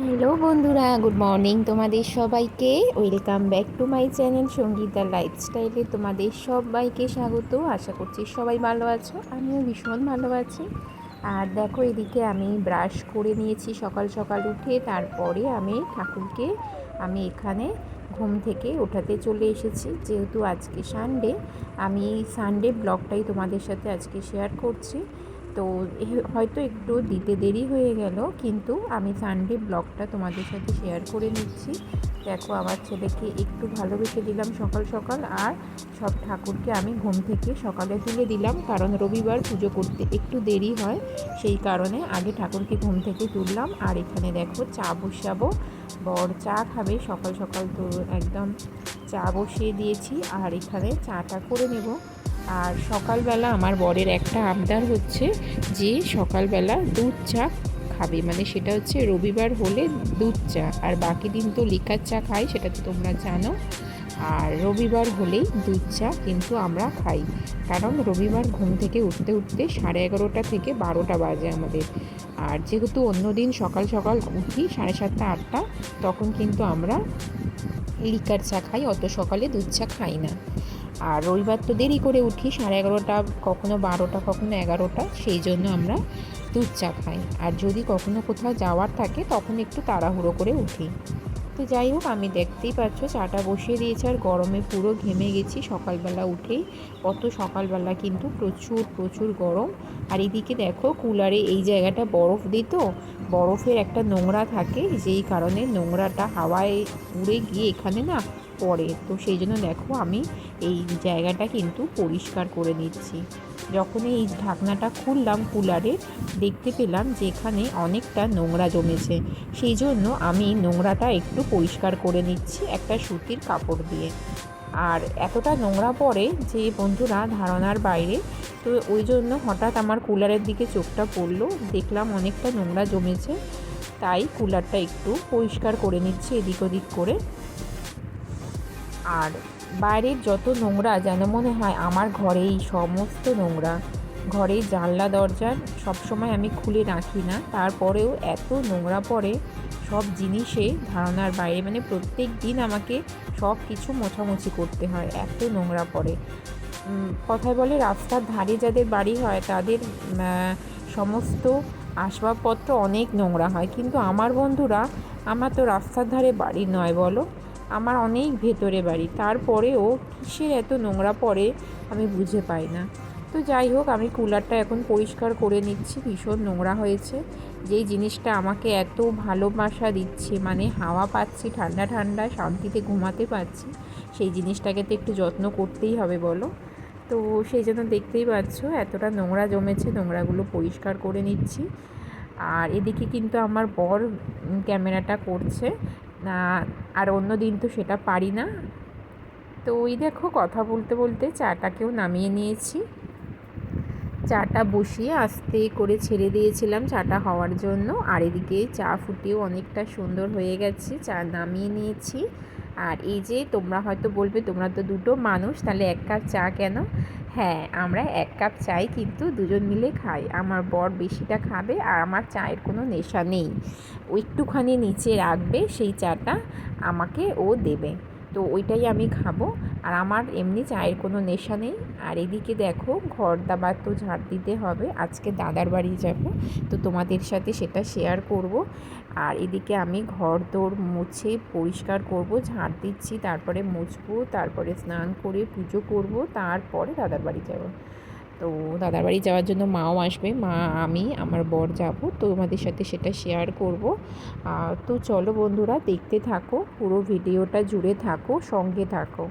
Hello বন্ধুরা, good morning তোমাদের সবাইকে। Welcome back to my channel Sangeeta লাইফস্টাইলে তোমাদের সবাইকে স্বাগত। আশা করছি সবাই ভালো আছো, আমিও ভীষণ ভালো আছি। আর দেখো, এদিকে আমি ব্রাশ করে নিয়েছি সকাল সকাল উঠে, তারপরে আমি ঠাকুরকে, আমি এখানে ঘুম থেকে ওঠাতে চলে এসেছি। যেহেতু আজকে সানডে আমি সানডে ব্লগটাই তোমাদের সাথে আজকে শেয়ার করছি। তো হয়তো একটু দিতে দেরি হয়ে গেল, কিন্তু আমি সানডে ব্লগটা তোমাদের সাথে শেয়ার করে নিচ্ছি। দেখো, আমার ছেলেকে একটু ভালোবেসে দিলাম সকাল সকাল, আর সব ঠাকুরকে আমি ঘুম থেকে সকালে তুলে দিলাম, কারণ রবিবার পুজো করতে একটু দেরি হয়, সেই কারণে আগে ঠাকুরকে ঘুম থেকে তুললাম, আর এখানে দেখো চা বসাবো। বর চা খাবে, সকাল সকাল তো একদম চা বসিয়ে দিয়েছি, আর এখানে চাটা করে নেব। আর সকালবেলা আমার বরের একটা আবদার হচ্ছে যে সকালবেলা দুধ চা খাবে। মানে সেটা হচ্ছে রবিবার হলে দুধ চা। আর বাকি দিন তো লিকার চা খাই, সেটা তো তোমরা জানো। আর রবিবার হলেই দুধ চা কিন্তু আমরা খাই। কারণ রবিবার ঘুম থেকে উঠতে উঠতে সাড়ে এগারোটা থেকে বারোটা বাজে আমাদের। আর যেহেতু অন্য দিন সকাল সকাল উঠি সাড়ে সাতটা, আটটা, তখন কিন্তু আমরা লিকার চা খাই, অত সকালে দুধ চা খাই না। আর রবিবার তো দেরি করে উঠি, সাড়ে এগারোটা কখনো বারোটা, কখনো এগারোটা, সেই জন্য আমরা দুধ চা খাই। আর যদি কখনো কোথাও যাওয়ার থাকে, তখন একটু তাড়াহুড়ো করে উঠি। তো যাই হোক, আমি দেখতেই পাচ্ছ, চাটা বসিয়ে দিয়েছি আর গরমে পুরো ঘেমে গেছি। সকালবেলা উঠেই, অত সকালবেলা কিন্তু প্রচুর প্রচুর গরম। আর এদিকে দেখো, কুলারে এই জায়গাটা বরফ দিত বরফের একটা নোংরা থাকে। যেই কারণে নোংরাটা হাওয়ায় উড়ে গিয়ে এখানে না পড়ে তো সেই জন্য দেখো আমি এই জায়গাটা কিন্তু পরিষ্কার করে নিচ্ছি। যখন এই ঢাকনাটা খুললাম কুলারে, দেখতে পেলাম যে এখানে অনেকটা নোংরা জমেছে। সেই জন্য আমি নোংরাটা একটু পরিষ্কার করে নিচ্ছি একটা সুতির কাপড় দিয়ে। আর এতটা নোংরা পড়ে যে বন্ধুরা, ধারণার বাইরে, তো ওই জন্য হঠাৎ আমার কুলারের দিকে চোখটা পড়ল, দেখলাম অনেকটা নোংরা জমেছে। তাই কুলারটা একটু পরিষ্কার করে নিচ্ছি এদিক ওদিক করে। আর বাইরের যত নোংরা যেন মনে হয় আমার ঘরেই, সমস্ত নোংরা। ঘরে জানলা, দরজা সবসময় আমি খুলে রাখি না। তারপরেও এত নোংরা পড়ে, সব জিনিসে ধারণার বাইরে। মানে প্রত্যেক দিন আমাকে সব কিছু মোছামুছি করতে হয়, এত নোংরা পড়ে। কথায় বলে রাস্তার ধারে যাদের বাড়ি হয়, তাদের সমস্ত আসবাবপত্র অনেক নোংরা হয়। কিন্তু আমার বন্ধুরা, আমার তো রাস্তার ধারে বাড়ি নয়, বলো। আমার অনেক ভেতরে বাড়ি। তারপরেও কিসের এত নোংরা পড়ে আমি বুঝে পাই না। তো যাই হোক, আমি কুলারটা এখন পরিষ্কার করে নিচ্ছি, ভীষণ নোংরা হয়েছে। যেই জিনিসটা আমাকে এত ভালোবাসা দিচ্ছে মানে হাওয়া পাচ্ছি, ঠান্ডা ঠান্ডা, শান্তিতে ঘুমাতে পারছি, সেই জিনিসটাকে তো একটু যত্ন করতেই হবে বলো। তো সেই জন্য দেখতেই পাচ্ছ, এতটা নোংরা জমেছে, নোংরাগুলো পরিষ্কার করে নিচ্ছি। আর এদিকে কিন্তু আমার বর ক্যামেরাটা করছে আর অন্য দিন তো সেটা পারি না। তো ওই দেখো, কথা বলতে বলতে চাটাকেও নামিয়ে নিয়েছি। চাটা বসিয়ে আস্তে করে ছেড়ে দিয়েছিলাম চাটা হওয়ার জন্য। আর এদিকে চা ফুটিয়েও অনেকটা সুন্দর হয়ে গেছে, চা নামিয়ে নিয়েছি। আর এই যে তোমরা হয়তো বলবে, তোমরা তো দুটো মানুষ, তাহলে এক কাপ চা কেন? হ্যাঁ আমরা এক কাপ চাই কিন্তু দুজন মিলে খাই। আমার বর বেশিটা খাবে আর আমার চায়ের কোনো নেশা নেই। ও একটুখানি নিচে রাখবে, সেই চাটা আমাকে ও দেবে। তো ওইটাই আমি খাব। আর আমার এমনি চায়ের কোনো নেশা নেই। আর এদিকে দেখো ঘর দাবার তো ঝাড় দিতে হবে। আজকে দাদার বাড়ি যাব। তো তোমাদের সাথে সেটা শেয়ার করব। আর এদিকে আমি ঘর দোর মুছে পরিষ্কার করব, ঝাড় দিচ্ছি, তারপরে মুছবো, তারপরে স্নান করে পুজো করব, তারপরে দাদার বাড়ি যাব। তো দাদার বাড়ি যাওয়ার জন্য মাও আসবে। মা, আমি, আমার বর যাব। তো তোমাদের সাথে সেটা শেয়ার করব। তো চলো বন্ধুরা, দেখতে থাকো, পুরো ভিডিওটা জুড়ে থাকো, সঙ্গে থাকো।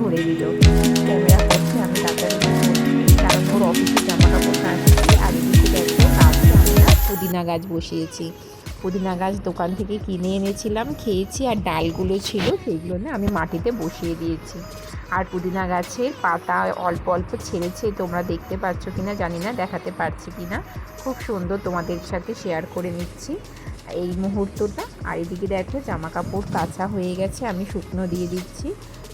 ধরে দিল ক্যামেরা করছে, আমি তাড়াতাড়ি ওর অফিসে জামা কাপড় কাটছি আর পুদিনা গাছ বসিয়েছি। পুদিনা গাছ দোকান থেকে কিনে এনেছিলাম, খেয়েছি আর ডালগুলো ছিল সেইগুলো না আমি মাটিতে বসিয়ে দিয়েছি। আর পুদিনা গাছের পাতা অল্প অল্প ছেড়েছে, তোমরা দেখতে পাচ্ছ কি না জানি না, দেখাতে পারছি কি না খুব সুন্দর তোমাদের সাথে শেয়ার করে নিচ্ছি এই মুহূর্তটা। আর এদিকে দেখো, জামা কাপড় কাঁচা হয়ে গেছে, আমি শুকনো দিয়ে দিচ্ছি।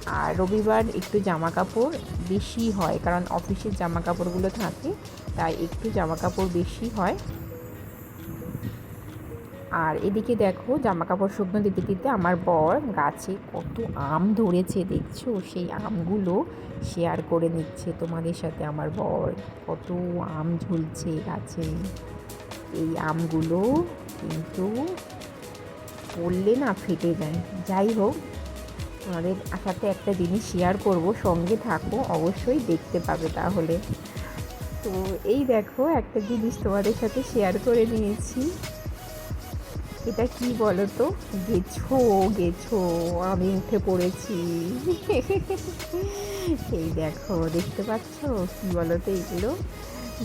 আর রবিবার একটু জামা কাপড় বেশি হয়, কারণ অফিসের জামা কাপড়গুলো থাকে, তাই একটু জামা কাপড় বেশি হয়। আর এদিকে দেখো জামা কাপড় শুকনো দিতে দিতে আমার বর গাছে কত আম ধরেছে, দেখছ? সেই আমগুলো শেয়ার করে নিচ্ছে তোমাদের সাথে আমার বর। কত আম ঝুলছে গাছে। এই আমগুলো কিন্তু পড়লে না ফেটে যায়। যাই হোক আমাদের সাথে একটা জিনিস শেয়ার করব, সঙ্গে থাকো অবশ্যই দেখতে পাবে তাহলে। তো এই দেখো, একটা জিনিস তোমাদের সাথে শেয়ার করে নিয়েছি। এটা কি বলো তো গেছো গেছো, আমি উঠে পড়েছি। এই দেখো, দেখতে পাচ্ছ? কি বলো তো এগুলো?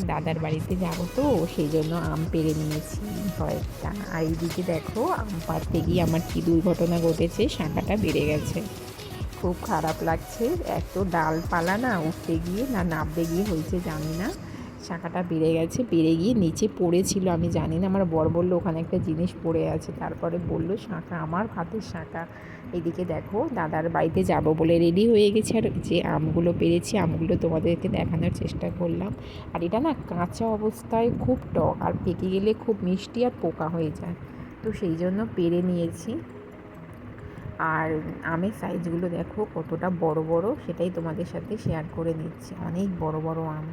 দাদার বাড়িতে যাব তো, সেই জন্য আম পেরে নিয়েছি। কয়েকটা। আর এইদিকে দেখো, আম পাড়তে গিয়ে আমার কী দুর্ঘটনা ঘটেছে শাঁখাটা বেড়ে গেছে। খুব খারাপ লাগছে। এত ডালপালা না উঠতে গিয়ে না নামতে গিয়ে হয়েছে, জানি না। শাঁখাটা বেড়ে গেছে, বেড়ে গিয়ে নিচে পড়েছিল, আমি জানি না। আমার বর বলল, ওখানে একটা জিনিস পড়ে আছে। তারপরে বলল, শাঁখা, আমার হাতের শাঁখা। এদিকে দেখো, দাদার বাড়িতে যাব বলে রেডি হয়ে গেছে। আর যে আমগুলো পেরেছি, আমগুলো তোমাদেরকে দেখানোর চেষ্টা করলাম। আর এটা না কাঁচা অবস্থায় খুব টক, আর পেকে গেলে খুব মিষ্টি আর পোকা হয়ে যায়। তো সেই জন্য পেরে নিয়েছি। আর আমের সাইজগুলো দেখো, কতটা বড় বড়, সেটাই তোমাদের সাথে শেয়ার করে নিচ্ছি। অনেক বড় বড় আম।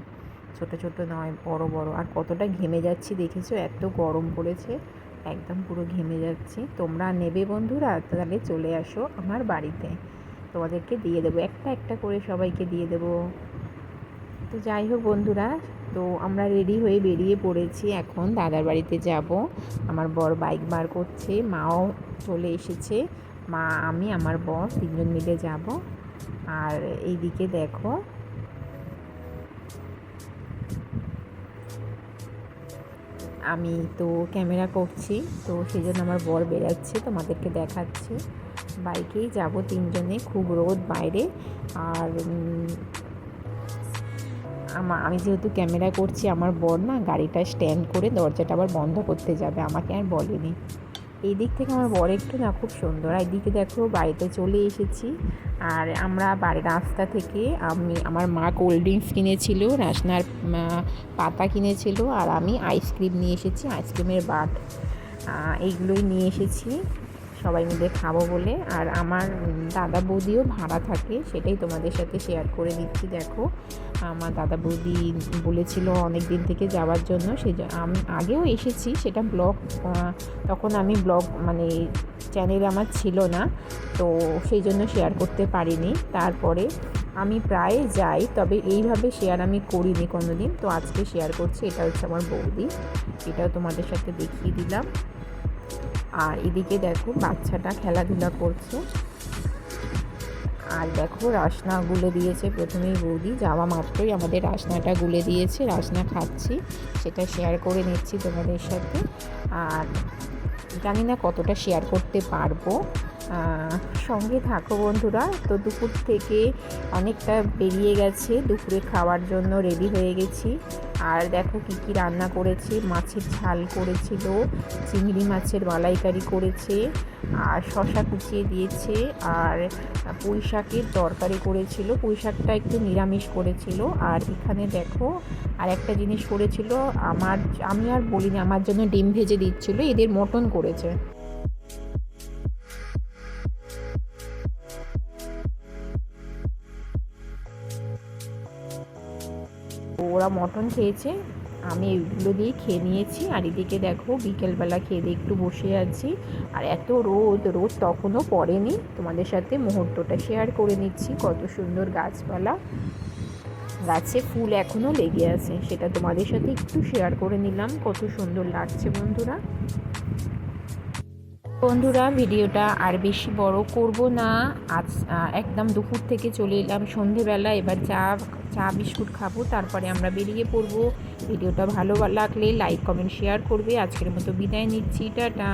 ছোট ছোট নয়, বড় বড়। আর কতটা ঘেমে যাচ্ছি দেখেছ? এত গরম পড়েছে, একদম পুরো ঘেমে যাচ্ছি। তোমরা নেবে বন্ধুরা, তাহলে চলে আসো আমার বাড়িতে। তোমাদেরকে দিয়ে দেবো, একটা একটা করে সবাইকে দিয়ে দেবো। তো যাই হোক বন্ধুরা, তো আমরা রেডি হয়ে বেরিয়ে পড়েছি। এখন দাদার বাড়িতে যাব। আমার বর বাইক বার করছে, মাও চলে এসেছে। মা, আমি, আমার বর তিনজন মিলে যাব। আর এইদিকে দেখো আমি তো ক্যামেরা করছি, তো সেই জন্য আমার বর বেরাচ্ছে, তোমাদেরকে দেখাচ্ছি। বাইকেই যাব তিনজনে, খুব রোদ বাইরে। আর আমা, আমি যেহেতু ক্যামেরা করছি, আমার বর না গাড়িটা স্ট্যান্ড করে দরজাটা আবার বন্ধ করতে যাবে, আমাকে আর বলেনি। এই দিক থেকে আমার বর একটু না খুব সুন্দর। আর এদিকে দেখো বাড়িতে চলে এসেছি। আর আমরা বাড়ির রাস্তা থেকে আমি, আমার মা কোল্ড ড্রিঙ্কস কিনেছিল রাসনার পাতা কিনেছিল, আর আমি আইসক্রিম নিয়ে এসেছি আইসক্রিমের বাট এইগুলোই নিয়ে এসেছি। সবাই মিলে খাব বলে। আর আমার দাদা বৌদিও ভাড়া থাকে, সেটাই তোমাদের সাথে শেয়ার করে দিচ্ছি, দেখো। আমার দাদা বৌদি বলেছিল অনেক দিন থেকে যাওয়ার জন্য, সে আমি আগেও এসেছি সেটা ব্লগ তখন আমি ব্লগ মানে চ্যানেল আমার ছিল না, তো সেই জন্য শেয়ার করতে পারিনি। তারপরে আমি প্রায় যাই, তবে এইভাবে শেয়ার আমি করিনি কোনো দিন তো আজকে শেয়ার করছি, এটা হচ্ছে আমার বৌদি, এটাও তোমাদের সাথে দেখিয়ে দিলাম। আর এদিকে দেখো বাচ্চাটা খেলাধুলা করছে। আর দেখো রাসনা গুলে দিয়েছে প্রথমেই বৌদি। যাওয়া মাত্রই আমাদের রাসনাটা গুলে দিয়েছে। রাসনা খাচ্ছি, সেটা শেয়ার করে নিচ্ছি তোমাদের সাথে। আর জানি না কতটা শেয়ার করতে পারব। সঙ্গে থাকো বন্ধুরা। তো দুপুর থেকে অনেকটা বেরিয়ে গেছে। দুপুরে খাওয়ার জন্য রেডি হয়ে গেছি। আর দেখো কী কী রান্না করেছে। মাছের ঝাল করেছিল, চিংড়ি মাছের মালাইকারি করেছে, আর শশা কুচিয়ে দিয়েছে, আর পুঁই শাকের তরকারি করেছিল। পুঁই শাকটা একটু নিরামিষ করেছিল। আর এখানে দেখো আর একটা জিনিস করেছিল, আমার আমি আর বলিনি, আমার জন্য ডিম ভেজে দিচ্ছিল, এদের মটন করেছে। ওরা মটন খেয়েছে, আমি এগুলো দিয়ে খেয়ে নিয়েছি। আর এদিকে দেখো বিকেলবেলা খেয়ে দিয়ে একটু বসে আছি। আর এত রোদ রোদ তখনও পড়েনি। তোমাদের সাথে মুহূর্তটা শেয়ার করে নিচ্ছি, কত সুন্দর গাছপালা। গাছে ফুল এখনও লেগে আছে, সেটা তোমাদের সাথে একটু শেয়ার করে নিলাম, কত সুন্দর লাগছে বন্ধুরা। বন্ধুরা, ভিডিওটা আর বেশি বড় করব না। আজ একদম দুপুর থেকে চলে এলাম সন্ধেবেলা। এবার চা চা বিস্কুট খাব, তারপরে আমরা বেরিয়ে পড়ব। ভিডিওটা ভালো লাগলে লাইক, কমেন্ট, শেয়ার করবে। আজকের মতো বিদায় নিচ্ছি। টাটা।